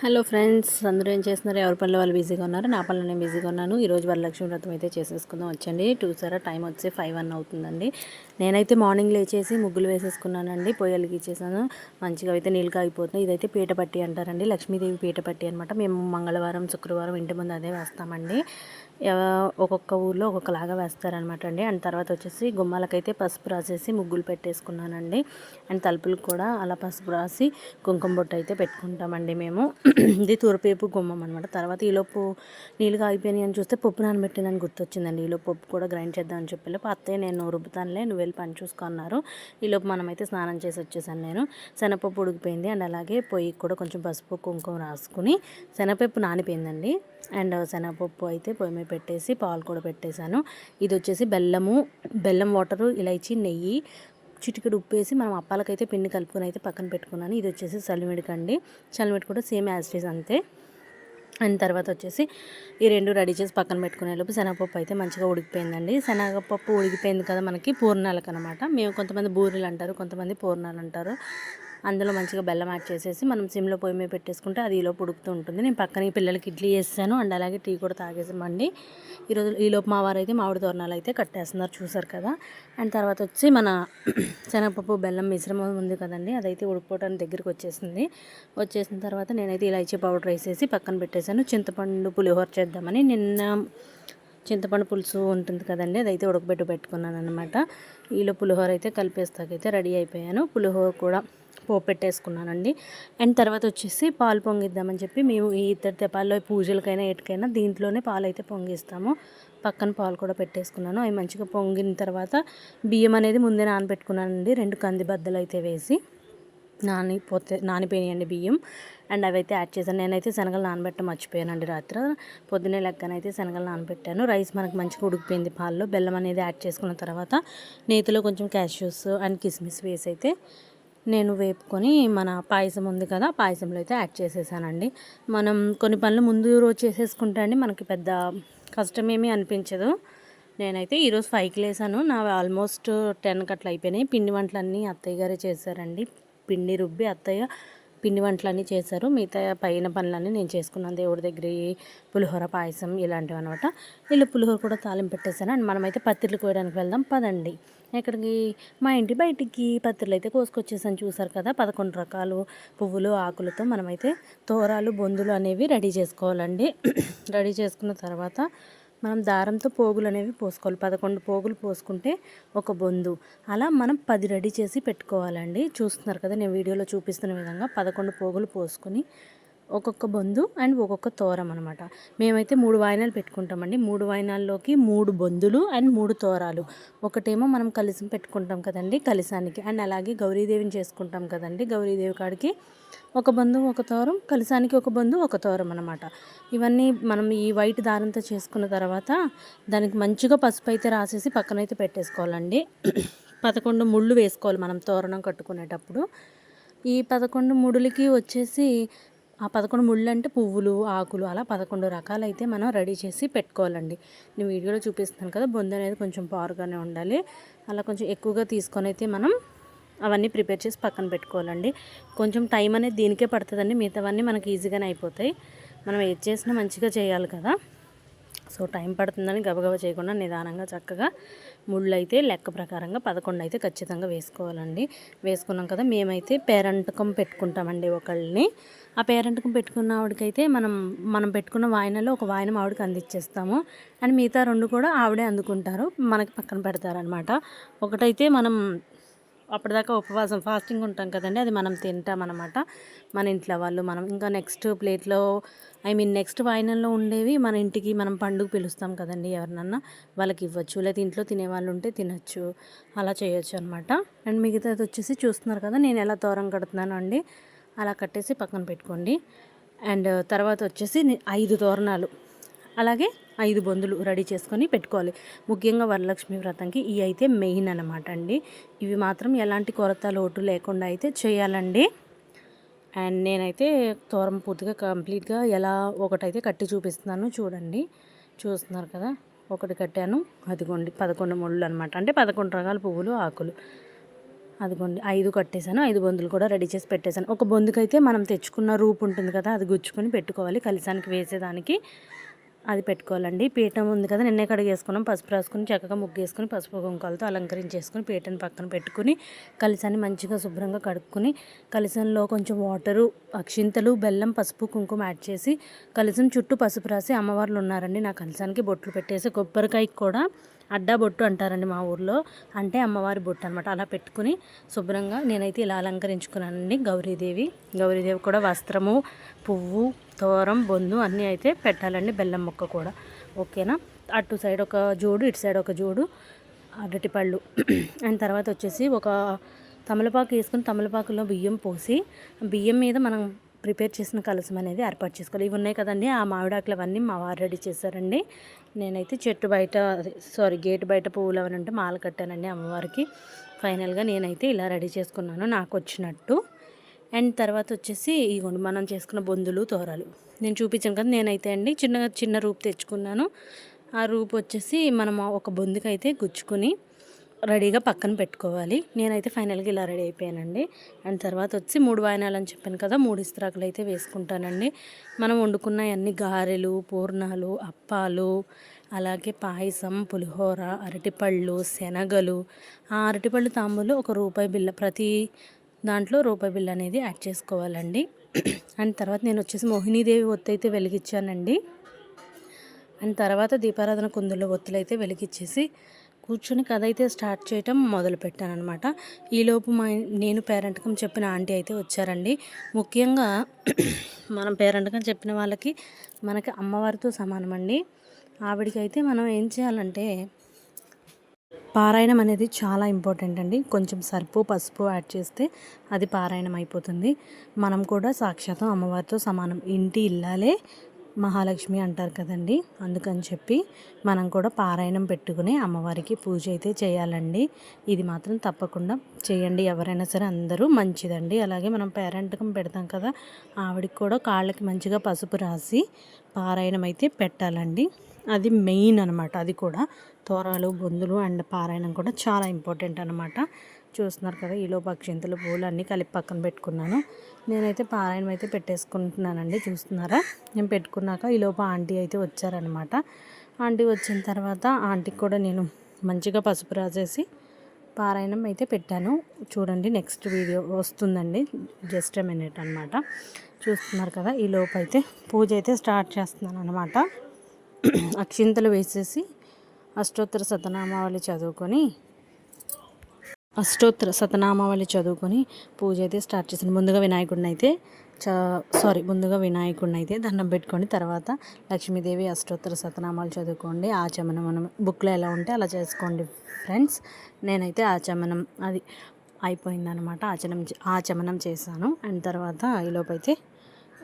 Hello friends అందరూ ఏం చేస్తున్నారు? ఎవరి పనులు వాళ్ళు బిజీగా ఉన్నారు? నా పనులు నేను బిజీగా ఉన్నాను. ఈరోజు వరలక్ష్మి వ్రతం అయితే చేసేసుకుందాం. వచ్చండి. టూ సారా టైం వచ్చి ఫైవ్ వన్ అవుతుందండి. నేనైతే మార్నింగ్ లేచేసి ముగ్గులు వేసేసుకున్నానండి. పొయ్యలకి ఇచ్చేసాను మంచిగా అయితే నీళ్ళు కాగిపోతున్నాయి. ఇదైతే పీటపట్టి అంటారండి. లక్ష్మీదేవి పీటపట్టి అనమాట మేము మంగళవారం శుక్రవారం ఇంటి ముందు అదే వేస్తామండి. ఒక్కొక్క ఊర్లో ఒక్కొక్కలాగా వేస్తారనమాట అండి. అండ్ తర్వాత వచ్చేసి గుమ్మాలకైతే పసుపు రాసేసి ముగ్గులు పెట్టేసుకున్నానండి. అండ్ తలుపులకు కూడా అలా పసుపు రాసి కుంకుమ బొట్టు అయితే పెట్టుకుంటామండి మేము. ఇది తూర్పేపు గుమ్మం అనమాట తర్వాత ఈలోపు నీళ్ళు కాగిపోయినాయి అని చూస్తే పప్పు నానబెట్టినని గుర్తొచ్చిందండి. ఈలోపు పప్పు కూడా గ్రైండ్ చేద్దామని చెప్పి అత్తయ్య నేను రుబ్బుతానులే నువ్వు వెళ్ళి పని చూసుకున్నారు ఈలోపు మనమైతే స్నానం చేసి వచ్చేసాను నేను. శనగపప్పు ఉడికిపోయింది. అండ్ అలాగే పొయ్యి కూడా కొంచెం పసుపు కుంకుమ రాసుకుని శనగపప్పు నానిపోయిందండి. అండ్ శనగపప్పు అయితే పొయ్యి మీద పెట్టేసి పాలు కూడా పెట్టేశాను. ఇది వచ్చేసి బెల్లము బెల్లం వాటరు ఇలైచి నెయ్యి చిటికెడు ఉప్పు వేసి మనం అప్పాలకైతే పిండి కలుపుకొని అయితే పక్కన పెట్టుకున్నాను. ఇది వచ్చేసి చలిమిడికండి చలిమిడి కూడా సేమ్ యాజ్ ఇట్ అంతే. అండ్ తర్వాత వచ్చేసి ఈ రెండు రెడీ చేసి పక్కన పెట్టుకునే లోపు శనగపప్పు అయితే మంచిగా ఉడికిపోయిందండి. శనగపప్పు ఉడికిపోయింది కదా మనకి పూర్ణాలకు అనమాట మేము కొంతమంది బూరెలు అంటారు కొంతమంది పూర్ణాలు అంటారు. అందులో మంచిగా బెల్లం యాడ్ చేసేసి మనం సిమ్లో పొయ్యి మీద పెట్టేసుకుంటే అది ఈలోపు ఉడుకుతూ ఉంటుంది. నేను పక్కన పిల్లలకి ఇడ్లీ చేస్తాను. అండ్ అలాగే టీ కూడా తాగేసామండి. ఈరోజు ఈలోపు మా వారు అయితే మామిడి తోరణాలు అయితే కట్టేస్తున్నారు చూసారు కదా. అండ్ తర్వాత వచ్చి మన శనగపప్పు బెల్లం మిశ్రమం ఉంది కదండి. అదైతే ఉడికిపోవడానికి దగ్గరికి వచ్చేసింది. వచ్చేసిన తర్వాత నేనైతే ఇలాచీ పౌడర్ వేసేసి పక్కన పెట్టేశాను. చింతపండు పులిహోర చేద్దామని నిన్న చింతపండు పులుసు ఉంటుంది కదండి అదైతే ఉడకబెట్టి పెట్టుకున్నాను అనమాట ఈలో పులిహోర అయితే కలిపేస్తాకైతే రెడీ అయిపోయాను. పులిహోర కూడా పోపు పెట్టేసుకున్నానండి అండ్ తర్వాత వచ్చేసి పాలు పొంగిద్దామని చెప్పి మేము ఈ ఇద్దరు తెపాల్లో పూజలకైనా ఎటుకైనా దీంట్లోనే పాలు అయితే పొంగిస్తాము. పక్కన పాలు కూడా పెట్టేసుకున్నాను. అవి మంచిగా పొంగిన తర్వాత బియ్యం అనేది ముందే నానబెట్టుకున్నానండి. రెండు కంది బద్దలు అయితే వేసి నానిపోతే నానిపోయినాయండి బియ్యం. అండ్ అవి అయితే యాడ్ చేశాను. నేనైతే శనగలు నానబెట్ట మర్చిపోయానండి రాత్రి. పొద్దున్నే లెక్కనైతే శనగలు నానబెట్టాను. రైస్ మనకు మంచిగా ఉడికిపోయింది పాల్లో. బెల్లం అనేది యాడ్ చేసుకున్న తర్వాత నేతిలో కొంచెం క్యాష్యూస్ అండ్ కిస్మిస్ వేసి అయితే నేను వేపుకొని మన పాయసం ఉంది కదా పాయసంలో అయితే యాడ్ చేసేసానండి. మనం కొన్ని పనులు ముందు రోజు చేసేసుకుంటే అండి మనకి పెద్ద కష్టమేమీ అనిపించదు. నేనైతే ఈరోజు ఫైవ్కి లేసాను నా ఆల్మోస్ట్ టెన్కి అట్లా అయిపోయినాయి. పిండి వంటలన్నీ అత్తయ్య గారే చేశారండి. పిండి రుబ్బి అత్తయ్య పిండి వంటలన్నీ చేశారు. మిగతా పైన పనులన్నీ నేను చేసుకున్నాను. దేవుడి దగ్గర పులిహోర పాయసం ఇలాంటివి అనమాట వీళ్ళు పులిహోర కూడా తాలింపు పెట్టేశాను. అండ్ మనమైతే పత్తిర్లు కోయడానికి వెళ్దాం. పదండి. ఎక్కడికి? మా ఇంటి బయటికి పత్రులు అయితే కోసుకొచ్చేసాను. చూసారు కదా పదకొండు రకాలు పువ్వులు ఆకులతో మనమైతే తోరాలు బొందులు అనేవి రెడీ చేసుకోవాలండి. రెడీ చేసుకున్న తర్వాత మనం దారంతో పోగులు అనేవి పోసుకోవాలి. పదకొండు పోగులు పోసుకుంటే ఒక బొందు. అలా మనం పది రెడీ చేసి పెట్టుకోవాలండి. చూస్తున్నారు కదా నేను వీడియోలో చూపిస్తున్న విధంగా పదకొండు పోగులు పోసుకొని ఒక్కొక్క బొందు అండ్ ఒక్కొక్క తోరం అనమాట మేమైతే మూడు వాయినాలు పెట్టుకుంటామండి. మూడు వాయినాల్లోకి మూడు బొందులు అండ్ మూడు తోరాలు. ఒకటేమో మనం కలిసి పెట్టుకుంటాం కదండి కలిసానికి. అండ్ అలాగే గౌరీదేవిని చేసుకుంటాం కదండి గౌరీదేవి కాడికి ఒక బంధు ఒక తోరం కలిసానికి ఒక బంధు ఒక తోరం అనమాట ఇవన్నీ మనం ఈ వైట్ దారంతో చేసుకున్న తర్వాత దానికి మంచిగా పసుపు అయితే రాసేసి పక్కనైతే పెట్టేసుకోవాలండి. పదకొండు ముళ్ళు వేసుకోవాలి మనం తోరణం కట్టుకునేటప్పుడు. ఈ పదకొండు ముడులకి వచ్చేసి ఆ పదకొండు ముళ్ళు అంటే పువ్వులు ఆకులు అలా పదకొండు రకాలైతే మనం రెడీ చేసి పెట్టుకోవాలండి. నేను వీడియోలో చూపిస్తున్నాను కదా బొంద అనేది కొంచెం పారుగానే ఉండాలి. అలా కొంచెం ఎక్కువగా తీసుకొని అయితే మనం అవన్నీ ప్రిపేర్ చేసి పక్కన పెట్టుకోవాలండి. కొంచెం టైం అనేది దీనికే పడుతుందండి మిగతావన్నీ మనకి ఈజీగానే అయిపోతాయి. మనం ఏది చేసినా మంచిగా చేయాలి కదా. సో టైం పడుతుందని గబగబా చేయకుండా నిదానంగా చక్కగా ముళ్ళు అయితే లెక్క ప్రకారంగా పదకొండు అయితే ఖచ్చితంగా వేసుకోవాలండి. వేసుకున్నాం కదా మేమైతే పేరంటకం పెట్టుకుంటామండి ఒకళ్ళని. ఆ పేరంటకం పెట్టుకున్న ఆవిడకైతే మనం మనం పెట్టుకున్న వాయనలో ఒక వాయనం ఆవిడకి అందించేస్తాము అండ్ మిగతా రెండు కూడా ఆవిడే అందుకుంటారు మనకి పక్కన పెడతారనమాట ఒకటైతే మనం అప్పటిదాకా ఉపవాసం ఫాస్టింగ్ ఉంటాం కదండి. అది మనం తింటాం అనమాట మన ఇంట్లో వాళ్ళు మనం ఇంకా నెక్స్ట్ ప్లేట్లో ఐ మీన్ నెక్స్ట్ వాయినంలో ఉండేవి మన ఇంటికి మనం పండుగ పిలుస్తాం కదండి ఎవరినన్నా. వాళ్ళకి ఇవ్వచ్చు. లేదా ఇంట్లో తినే వాళ్ళు ఉంటే తినచ్చు. అలా చేయొచ్చు అనమాట అండ్ మిగతాది వచ్చేసి చూస్తున్నారు కదా నేను ఎలా తోరం కడుతున్నాను అండి. అలా కట్టేసి పక్కన పెట్టుకోండి. అండ్ తర్వాత వచ్చేసి ఐదు తోరణాలు. అలాగే ఐదు బొందులు రెడీ చేసుకొని పెట్టుకోవాలి. ముఖ్యంగా వరలక్ష్మి వ్రతంకి ఇవి అయితే మెయిన్ అనమాట అండి. ఇవి మాత్రం ఎలాంటి కొరత లోటు లేకుండా అయితే చేయాలండి. అండ్ నేనైతే తోరం పూర్తిగా కంప్లీట్గా ఎలా ఒకటైతే కట్టి చూపిస్తున్నాను చూడండి. చూస్తున్నారు కదా? ఒకటి కట్టాను. అదిగోండి పదకొండు ముళ్ళు అనమాట అంటే పదకొండు రకాల పువ్వులు ఆకులు. అదిగోండి ఐదు కట్టేశాను. ఐదు బొందులు కూడా రెడీ చేసి పెట్టేశాను. ఒక బొందుకైతే మనం తెచ్చుకున్న రూపు ఉంటుంది కదా అది గుచ్చుకొని పెట్టుకోవాలి కలిసానికి వేసేదానికి. అది పెట్టుకోవాలండి. పీఠం ఉంది కదా నిన్నే కడిగేసుకున్నాం. పసుపు రాసుకుని చక్కగా ముగ్గు వేసుకుని పసుపు కుంకాలతో అలంకరించేసుకుని పీఠను పక్కన పెట్టుకుని కలిసాన్ని మంచిగా శుభ్రంగా కడుక్కుని కలిసంలో కొంచెం వాటరు అక్షింతలు బెల్లం పసుపు కుంకుమ యాడ్ చేసి కలిసం చుట్టూ పసుపు రాసి అమ్మవార్లు ఉన్నారండి. నా కలిసానికి బొట్లు పెట్టేసి కొబ్బరికాయకి కూడా అడ్డా బొట్టు అంటారండి మా ఊర్లో. అంటే అమ్మవారి బొట్టు అనమాట అలా పెట్టుకుని శుభ్రంగా నేనైతే ఇలా అలంకరించుకున్నానండి. గౌరీదేవి గౌరీదేవి కూడా వస్త్రము పువ్వు తోరం బొందు అన్నీ అయితే పెట్టాలండి. బెల్లం మొక్క కూడా. ఓకేనా? అటు సైడ్ ఒక జోడు ఇటు సైడ్ ఒక జోడు అరటిపళ్ళు. అండ్ తర్వాత వచ్చేసి ఒక తమలపాకు వేసుకుని తమలపాకులో బియ్యం పోసి బియ్యం మీద మనం ప్రిపేర్ చేసిన కలసం అనేది ఏర్పాటు చేసుకోవాలి. ఇవి ఉన్నాయి కదండి ఆ మామిడాకులు అవన్నీ మా వారు రెడీ చేశారండి. నేనైతే చెట్టు బయట సారీ గేట్ బయట పువ్వులు అవన్నీ ఉంటే మాల కట్టానండి అమ్మవారికి. ఫైనల్గా నేనైతే ఇలా రెడీ చేసుకున్నాను నాకు వచ్చినట్టు. అండ్ తర్వాత వచ్చేసి ఇగోండి మనం చేసుకున్న బొందులు తోరాలు. నేను చూపించాను కదా నేనైతే అండి చిన్న చిన్న రూపు తెచ్చుకున్నాను. ఆ రూపు వచ్చేసి మనం ఒక బొందుకైతే గుచ్చుకొని రెడీగా పక్కన పెట్టుకోవాలి. నేనైతే ఫైనల్గా ఇలా రెడీ అయిపోయానండి. అండ్ తర్వాత వచ్చి మూడు వాయనాలు అని చెప్పాను కదా మూడు ఇస్త్రాకులు అయితే వేసుకుంటానండి. మనం వండుకున్న అన్ని గారెలు పూర్ణాలు అప్పాలు అలాగే పాయసం పులిహోర అరటిపళ్ళు శనగలు ఆ అరటిపళ్ళు తాంబూలు ఒక రూపాయి బిల్ల ప్రతి దాంట్లో రూపాయి బిల్ల అనేది యాడ్ చేసుకోవాలండి. అండ్ తర్వాత నేను వచ్చేసి మోహినీదేవి ఒత్తి అయితే వెలిగించానండి. అండ్ తర్వాత దీపారాధన కుందుల్లో ఒత్తులు అయితే వెలిగించేసి కూర్చొని కథ అయితే స్టార్ట్ చేయటం మొదలు పెట్టాను అనమాట ఈలోపు మా నేను పేరెంట్కం చెప్పిన ఆంటీ అయితే వచ్చారండి. ముఖ్యంగా మనం పేరెంట్కం చెప్పిన వాళ్ళకి మనకి అమ్మవారితో సమానమండి. ఆవిడికి అయితే మనం ఏం చేయాలంటే పారాయణం అనేది చాలా ఇంపార్టెంట్ అండి. కొంచెం సర్పు పసుపు యాడ్ చేస్తే అది పారాయణం అయిపోతుంది. మనం కూడా సాక్షాత్తం అమ్మవారితో సమానం. ఇంటి ఇల్లాలే మహాలక్ష్మి అంటారు కదండి. అందుకని చెప్పి మనం కూడా పారాయణం పెట్టుకుని అమ్మవారికి పూజ అయితే చేయాలండి. ఇది మాత్రం తప్పకుండా చేయండి. ఎవరైనా సరే అందరూ మంచిదండి. అలాగే మనం పేరెంట్కం పెడతాం కదా ఆవిడకి కూడా కాళ్ళకి మంచిగా పసుపు రాసి పారాయణం అయితే పెట్టాలండి. అది మెయిన్ అనమాట అది కూడా తోరాలు బొందులు అండ్ పారాయణం కూడా చాలా ఇంపార్టెంట్ అనమాట చూస్తున్నారు కదా ఈలో పక్షింతలు పూలు అన్నీ కలిపి పక్కన పెట్టుకున్నాను. నేనైతే పారాయణం అయితే పెట్టేసుకుంటున్నానండి చూస్తున్నారా? నేను పెట్టుకున్నాక ఈలోపు ఆంటీ అయితే వచ్చారనమాట ఆంటీ వచ్చిన తర్వాత ఆంటీకి కూడా నేను మంచిగా పసుపు రాసేసి పారాయణం అయితే పెట్టాను. చూడండి నెక్స్ట్ వీడియో వస్తుందండి జస్ట్ మినిట్ అనమాట చూస్తున్నారు కదా ఈ లోపు అయితే పూజ అయితే స్టార్ట్ చేస్తున్నాను అనమాట అక్షింతలు వేసేసి అష్టోత్తర సతనామావళి చదువుకొని అష్టోత్తర సతనామావళి చదువుకొని పూజ అయితే స్టార్ట్ చేశాను. ముందుగా వినాయకుడిని అయితే చ సారీ ముందుగా వినాయకుడిని అయితే దండం పెట్టుకొని తర్వాత లక్ష్మీదేవి అష్టోత్తర శతనామాలు చదువుకోండి. ఆచమనం మనం బుక్లో ఎలా ఉంటే అలా చేసుకోండి ఫ్రెండ్స్. నేనైతే ఆచమనం అది అయిపోయిందనమాట ఆచమనం ఆచమనం చేశాను. అండ్ తర్వాత ఈలోపు అయితే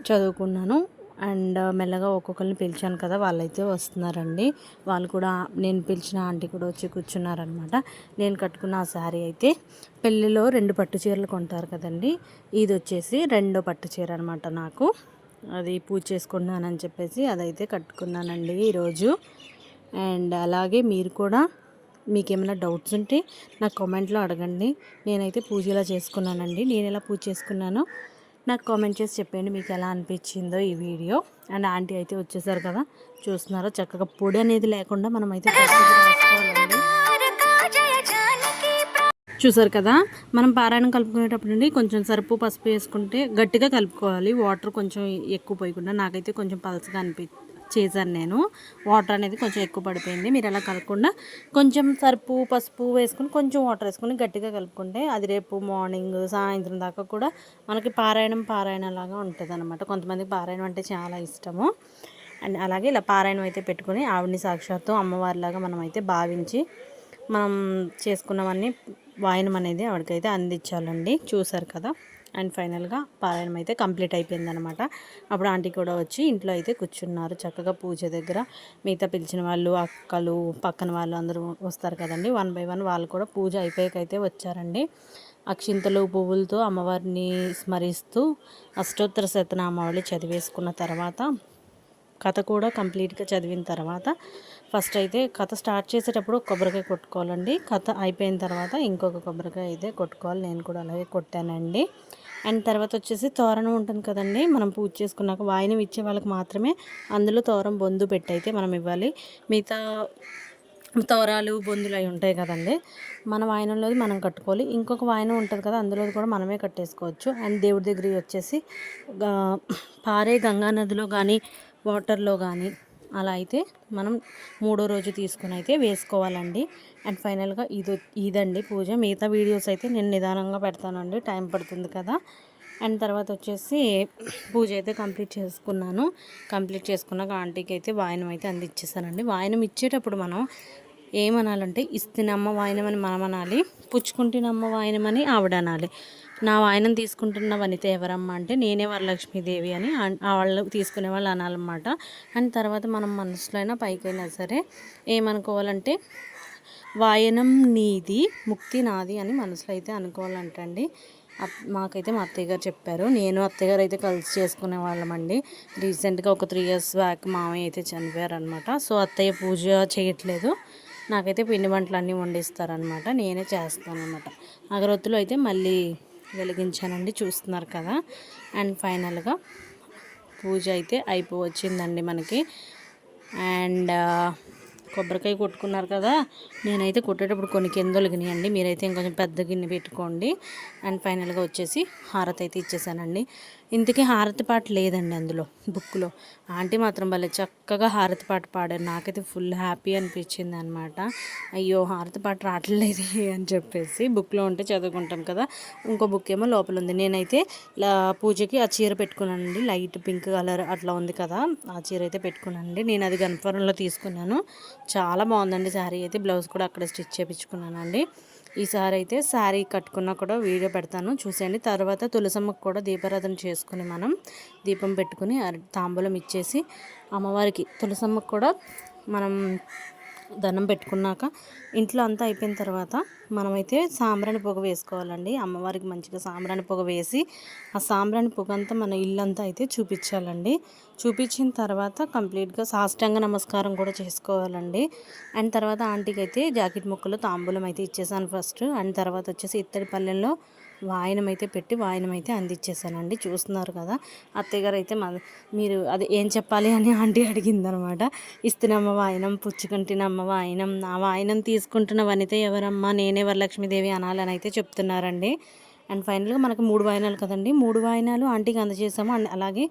చదువుకున్నాను. అండ్ మెల్లగా ఒక్కొక్కరిని పిలిచాను కదా వాళ్ళైతే వస్తున్నారండి. వాళ్ళు కూడా నేను పిలిచిన ఆంటీ కూడా వచ్చి కూర్చున్నారనమాట. నేను కట్టుకున్న ఆ శారీ అయితే పెళ్ళిలో రెండు పట్టు చీరలు కొంటారు కదండి. ఇది వచ్చేసి రెండో పట్టు చీర అనమాట నాకు. అది పూజ చేసుకున్నానని చెప్పేసి అదైతే కట్టుకున్నానండి ఈరోజు. అండ్ అలాగే మీరు కూడా మీకు ఏమైనా డౌట్స్ ఉంటే నాకు కామెంట్లో అడగండి. నేనైతే పూజ ఇలా చేసుకున్నానండి. నేను ఎలా పూజ చేసుకున్నానో నాకు కామెంట్ చేసి చెప్పండి మీకు ఎలా అనిపించిందో ఈ వీడియో. అండ్ ఆంటీ అయితే వచ్చేసారు కదా చూస్తున్నారో? చక్కగా పొడి అనేది లేకుండా మనం అయితే చూసారు కదా మనం పారాయణం కలుపుకునేటప్పుడు నుండి కొంచెం సరుపు పసుపు వేసుకుంటే గట్టిగా కలుపుకోవాలి. వాటర్ కొంచెం ఎక్కువ పోయకుండా నాకైతే కొంచెం పలసగా అనిపి చేశాను నేను. వాటర్ అనేది కొంచెం ఎక్కువ పడిపోయింది. మీరు అలా కలగకుండా కొంచెం సరుపు పసుపు వేసుకుని కొంచెం వాటర్ వేసుకుని గట్టిగా కలుపుకుంటే అది రేపు మార్నింగ్ సాయంత్రం దాకా కూడా మనకి పారాయణం పారాయణం లాగా ఉంటుంది అనమాట కొంతమందికి పారాయణం అంటే చాలా ఇష్టము. అండ్ అలాగే ఇలా పారాయణం అయితే పెట్టుకుని ఆవిడని సాక్షాత్తు అమ్మవారిలాగా మనం అయితే భావించి మనం చేసుకున్నవన్నీ వాయనం అనేది ఆవిడకైతే అందించాలండి. చూసారు కదా? అండ్ ఫైనల్గా పారాయణం అయితే కంప్లీట్ అయిపోయిందనమాట అప్పుడు ఆంటీ కూడా వచ్చి ఇంట్లో అయితే కూర్చున్నారు. చక్కగా పూజ దగ్గర మిగతా పిలిచిన వాళ్ళు అక్కలు పక్కన వాళ్ళు అందరూ వస్తారు కదండి. వన్ బై వన్ వాళ్ళు కూడా పూజ అయిపోయాకైతే వచ్చారండి. అక్షింతలు పువ్వులతో అమ్మవారిని స్మరిస్తూ అష్టోత్తర శతనామావళి చదివేసుకున్న తర్వాత కథ కూడా కంప్లీట్గా చదివిన తర్వాత ఫస్ట్ అయితే కథ స్టార్ట్ చేసేటప్పుడు కొబ్బరికాయ కొట్టుకోవాలండి. కథ అయిపోయిన తర్వాత ఇంకొక కొబ్బరికాయ అయితే కొట్టుకోవాలి. నేను కూడా అలాగే కొట్టానండి. అండ్ తర్వాత వచ్చేసి తోరణం ఉంటుంది కదండి మనం పూజ చేసుకున్నాక వాయినం ఇచ్చే వాళ్ళకి మాత్రమే అందులో తోరం బొందు పెట్టి అయితే మనం ఇవ్వాలి. మిగతా తోరాలు బొందులు అవి ఉంటాయి కదండి మన వాయనంలోది మనం కట్టుకోవాలి. ఇంకొక వాయనం ఉంటుంది కదా అందులో కూడా మనమే కట్టేసుకోవచ్చు. అండ్ దేవుడి దగ్గర వచ్చేసి పారే గంగా నదిలో కానీ వాటర్లో కానీ అలా అయితే మనం మూడో రోజు తీసుకుని అయితే వేసుకోవాలండి. అండ్ ఫైనల్గా ఇది ఇదండి పూజ. మిగతా వీడియోస్ అయితే నేను నిదానంగా పెడతానండి. టైం పడుతుంది కదా. అండ్ తర్వాత వచ్చేసి పూజ అయితే కంప్లీట్ చేసుకున్నాను. కంప్లీట్ చేసుకున్నాక ఆంటీకి అయితే వాయనం అయితే అందించేసానండి వాయనం ఇచ్చేటప్పుడు మనం ఏమనాలంటే ఇస్తున్నమ్మ వాయనం అని మనం అనాలి పుచ్చుకుంటున్నమ్మ వాయనం అని ఆవిడ అనాలి నా వాయనం తీసుకుంటున్న వనిత ఎవరమ్మా అంటే నేనే వరలక్ష్మీదేవి అని వాళ్ళు తీసుకునే వాళ్ళు అనాలన్నమాట. అండ్ తర్వాత మనం మనసులో అయినా పైకైనా సరే ఏమనుకోవాలంటే వాయనం నీది ముక్తి నాది అని మనసులో అయితే అనుకోవాలంటండి. మాకైతే మా అత్తయ్య గారు చెప్పారు. నేను అత్తయ్య గారు అయితే కలిసి చేసుకునే వాళ్ళమండి. రీసెంట్గా ఒక త్రీ ఇయర్స్ బ్యాక్ మామయ్య అయితే చనిపోయారనమాట సో అత్తయ్య పూజ చేయట్లేదు. నాకైతే పిండి వంటలు అన్నీ వండిస్తారనమాట నేనే చేస్తానన్నమాట. అగరొత్తులు అయితే మళ్ళీ వెలిగించానండి చూస్తున్నారు కదా. అండ్ ఫైనల్గా పూజ అయితే అయిపోవచ్చిందండి మనకి. అండ్ కొబ్బరికాయ కొట్టుకున్నారు కదా. నేనైతే కొట్టేటప్పుడు కొన్ని కింద ఒలిగినాయండి మీరైతే ఇంకొంచెం పెద్ద గిన్నె పెట్టుకోండి. అండ్ ఫైనల్గా వచ్చేసి హారతి అయితే ఇచ్చేసానండి. ఇంతకీ హారతి పాట లేదండి అందులో బుక్లో ఆంటీ మాత్రం భలే చక్కగా హారతి పాట పాడారు. నాకైతే ఫుల్ హ్యాపీ అనిపించింది అనమాట అయ్యో హారతి పాట రావట్లేదు అని చెప్పేసి బుక్లో ఉంటే చదువుకుంటాం కదా. ఇంకో బుక్ ఏమో లోపల ఉంది. నేనైతే పూజకి ఆ చీర పెట్టుకున్నానండి. లైట్ పింక్ కలర్ అట్లా ఉంది కదా. ఆ చీర అయితే పెట్టుకున్నానండి. నేను అది గన్ఫరంలో తీసుకున్నాను. చాలా బాగుందండి శారీ. అయితే బ్లౌజ్ కూడా అక్కడ స్టిచ్ చేయించుకున్నానండి ఈ అయితే శారీ కట్టుకున్నా కూడా వీడియో పెడతాను. చూసేయండి. తర్వాత తులసమ్మకు కూడా దీపారాధన చేసుకుని మనం దీపం పెట్టుకుని తాంబూలం ఇచ్చేసి అమ్మవారికి తులసమ్మకు కూడా మనం దండం పెట్టుకున్నాక ఇంట్లో అంతా అయిపోయిన తర్వాత మనమైతే సాంబ్రాణి పొగ వేసుకోవాలండి. అమ్మవారికి మంచిగా సాంబ్రాణి పొగ వేసి ఆ సాంబ్రాణి పొగ అంతా మన ఇల్లంతా అయితే చూపించాలండి. చూపించిన తర్వాత కంప్లీట్గా సాష్టాంగ నమస్కారం కూడా చేసుకోవాలండి. అండ్ తర్వాత ఆంటీకి అయితే జాకెట్ ముక్కలు తాంబూలం అయితే ఇచ్చేసాను ఫస్ట్. అండ్ తర్వాత వచ్చేసి ఇత్తడి పల్లెల్లో వాయనం అయితే పెట్టి వాయనం అయితే అందించేసానండి చూస్తున్నారు కదా అత్తయ్య గారు అయితే మా మీరు అది ఏం చెప్పాలి అని ఆంటీ అడిగిందనమాట. ఇస్తున్నమ్మ వాయనం పుచ్చుకుంటున్నమ్మ వాయనం? నా వాయనం తీసుకుంటున్న వనిత ఎవరమ్మా? నేనే వరలక్ష్మీదేవి అనాలని అయితే చెప్తున్నారండి. అండ్ ఫైనల్గా మనకు మూడు వాయినాలు కదండి. మూడు వాయినాలు ఆంటీకి అందజేసాము. అండ్ అలాగే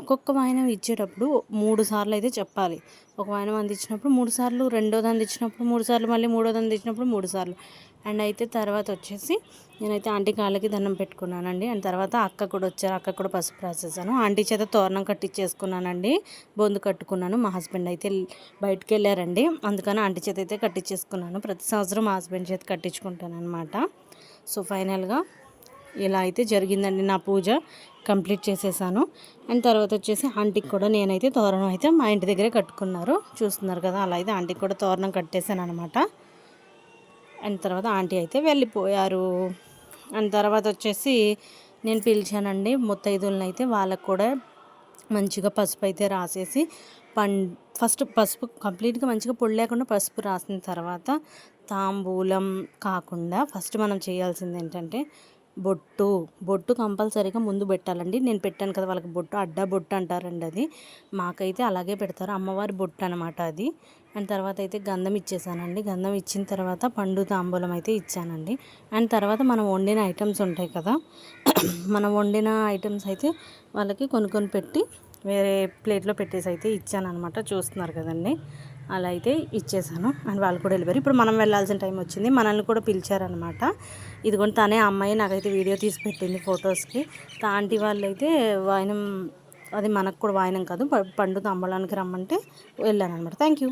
ఒక్కొక్క వాయనం ఇచ్చేటప్పుడు మూడు సార్లు అయితే చెప్పాలి. ఒక వాయనం అందించినప్పుడు మూడు సార్లు రెండోది అందించినప్పుడు మూడు సార్లు మళ్ళీ మూడోది అందించినప్పుడు మూడు సార్లు. అండ్ అయితే తర్వాత వచ్చేసి నేనైతే ఆంటీ కాళ్ళకి దండం పెట్టుకున్నానండి. అండ్ తర్వాత అక్క కూడా వచ్చారు. అక్క కూడా పసుపు రాసేసాను. ఆంటీ చేత తోరణం కట్టించేసుకున్నానండి బొందు కట్టుకున్నాను. మా హస్బెండ్ అయితే బయటికి వెళ్ళారండి అందుకని ఆంటీ చేత అయితే కట్టించేసుకున్నాను ప్రతి సంవత్సరం మా హస్బెండ్ చేత కట్టించుకుంటాను అనమాట సో ఫైనల్గా ఇలా అయితే జరిగిందండి నా పూజ. కంప్లీట్ చేసేసాను. అండ్ తర్వాత వచ్చేసి ఆంటీకి కూడా నేనైతే తోరణం అయితే మా ఇంటి దగ్గరే కట్టుకున్నారు. చూస్తున్నారు కదా అలా అయితే ఆంటీకి కూడా తోరణం కట్టేశాను అనమాట అండ్ తర్వాత ఆంటీ అయితే వెళ్ళిపోయారు. అండ్ తర్వాత వచ్చేసి నేను పిలిచానండి ముత్తైదులను అయితే వాళ్ళకు కూడా మంచిగా పసుపు అయితే రాసేసి పం ఫస్ట్ పసుపు కంప్లీట్గా మంచిగా పొడి లేకుండా పసుపు రాసిన తర్వాత తాంబూలం కాకుండా ఫస్ట్ మనం చేయాల్సింది ఏంటంటే బొట్టు. బొట్టు కంపల్సరీగా ముందు పెట్టాలండి. నేను పెట్టాను కదా వాళ్ళకి బొట్టు. అడ్డా బొట్టు అంటారండి అది. మాకైతే అలాగే పెడతారు. అమ్మవారి బొట్టు అనమాట అది. అండ్ తర్వాత అయితే గంధం ఇచ్చేసానండి. గంధం ఇచ్చిన తర్వాత పండు తాంబూలం అయితే ఇచ్చానండి. అండ్ తర్వాత మనం వండిన ఐటమ్స్ ఉంటాయి కదా. మనం వండిన ఐటమ్స్ అయితే వాళ్ళకి కొనుక్కొని పెట్టి వేరే ప్లేట్లో పెట్టేసి అయితే ఇచ్చానమాట చూస్తున్నారు కదండి. అలా అయితే ఇచ్చేసాను. అండ్ వాళ్ళు కూడా వెళ్ళిపోయారు. ఇప్పుడు మనం వెళ్ళాల్సిన టైం వచ్చింది. మనల్ని కూడా పిలిచారనమాట ఇదిగోండి తనే అమ్మాయి నాకైతే వీడియో తీసి పెట్టింది ఫొటోస్కి. తాంటి వాళ్ళు అయితే వాయనం అది మనకు కూడా వాయనం కాదు పండు తమ్మడానికి రమ్మంటే వెళ్ళాను అనమాట థ్యాంక్ యూ